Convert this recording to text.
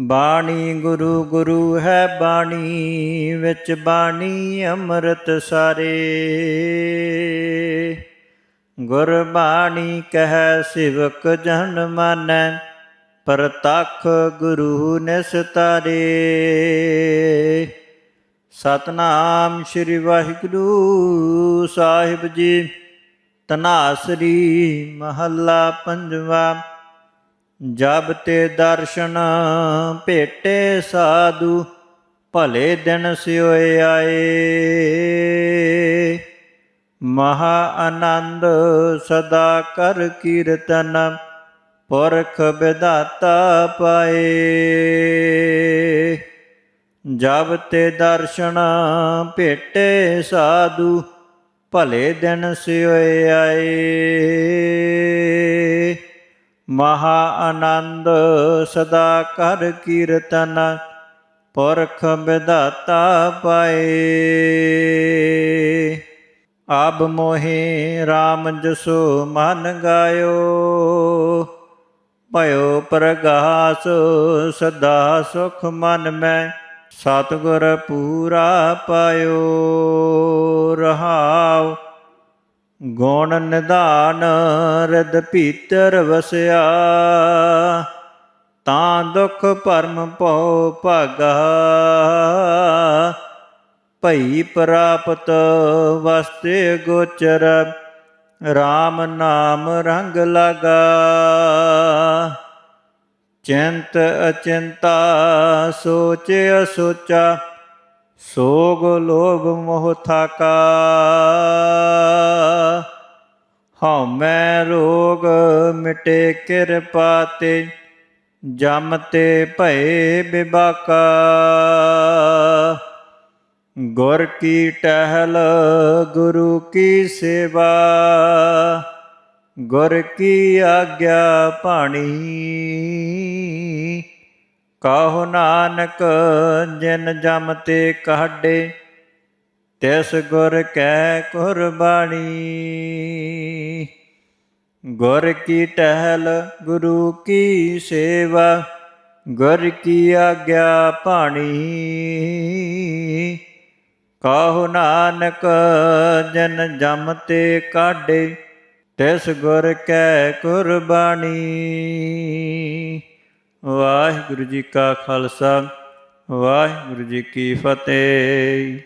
ਬਾਣੀ ਗੁਰੂ ਗੁਰੂ ਹੈ ਬਾਣੀ, ਵਿੱਚ ਬਾਣੀ ਅੰਮ੍ਰਿਤ ਸਾਰੇ। ਗੁਰਬਾਣੀ ਕਹਿ ਸਿਵਕ ਜਨ ਮਾਨੈ, ਪ੍ਰਤੱਖ ਗੁਰੂ ਨਿਸਤਾਰੇ ਸਤਨਾਮ ਸ੍ਰੀ ਵਾਹਿਗੁਰੂ ਸਾਹਿਬ ਜੀ ਤਨਾਸਰੀ ਮਹੱਲਾ ਪੰਜਵਾ। ਜਬ ਤੇ ਦਰਸ਼ਨ ਭੇਟੇ ਸਾਧੂ, ਭਲੇ ਦਿਨ ਸਿਓਏ ਆਏ। ਮਹਾ ਆਨੰਦ ਸਦਾ ਕਰ ਕੀਰਤਨ, ਪੁਰਖ ਵਿਦਾਤਾ ਪਾਏ। ਜਬ ਤੇ ਦਰਸ਼ਨ ਭੇਟੇ ਸਾਧੂ, ਭਲੇ ਦਿਨ ਸਿਓਏ ਆਏ। ਮਹਾ ਆਨੰਦ ਸਦਾ ਕਰ ਕੀਰਤਨ ਪੁਰਖ ਵਿਦਾਤਾ ਪਾਏ। ਆਬ ਮੋਹਿ RAM ਜਸੋ ਮਨ ਗਾਇਓ, ਭਇਓ ਪ੍ਰਗਾਸ ਸਦਾ ਸੁਖ ਮਨ ਮੈਂ ਸਤਿਗੁਰ ਪੂਰਾ ਪਾਇਓ। ਰਹਾਓ ਗੁਣ ਨਿਧਾਨ ਰਦ ਭੀਤਰ ਵਸਿਆ। ਤਾਂ ਦੁਖ ਭਰਮ ਭਉ ਭਾਗਾ। ਭਈ ਪ੍ਰਾਪਤ ਵਸਤੇ ਗੋਚਰ RAM ਨਾਮ ਰੰਗ ਲਗਾ। ਚਿੰਤ ਅਚਿੰਤਾ ਸੋਚ ਅਸੋਚਾ, ਸੋਗ ਲੋਭ ਮੋਹ ਥਾਕਾ। ਹਉ ਮੈਂ ਰੋਗ ਮਿਟੇ ਕਿਰਪਾ ਤੇ, ਜਮ ਤੇ ਭਏ ਬਿਬਾਕਾ। ਗੁਰ ਕੀ ਟਹਿਲ, ਗੁਰੂ ਕੀ ਸੇਵਾ। ਗੁਰ ਕੀ ਆਗਿਆ ਪਾਣੀ ਕਾਹੋ ਨਾਨਕ ਜਿਨ ਜਮ ਤੇ ਕਾਢੇ ਤਿਸ ਗੁਰ ਕੈ ਕੁਰਬਾਨੀ ਗੁਰ ਕੀ ਟਹਿਲ, ਗੁਰੂ ਕੀ ਸੇਵਾ, ਗੁਰ ਕੀ ਆਗਿਆ ਪਾਣੀ ਕਹੋ ਨਾਨਕ ਜਨ ਜਮ ਤੇ ਕਾਢੇ, ਤਿਸ ਗੁਰ ਕੈ ਕੁਰਬਾਨੀ ਵਾਹਿਗੁਰੂ ਜੀ ਕਾ ਖਾਲਸਾ, ਵਾਹਿਗੁਰੂ ਜੀ ਕੀ ਫਤਿਹ।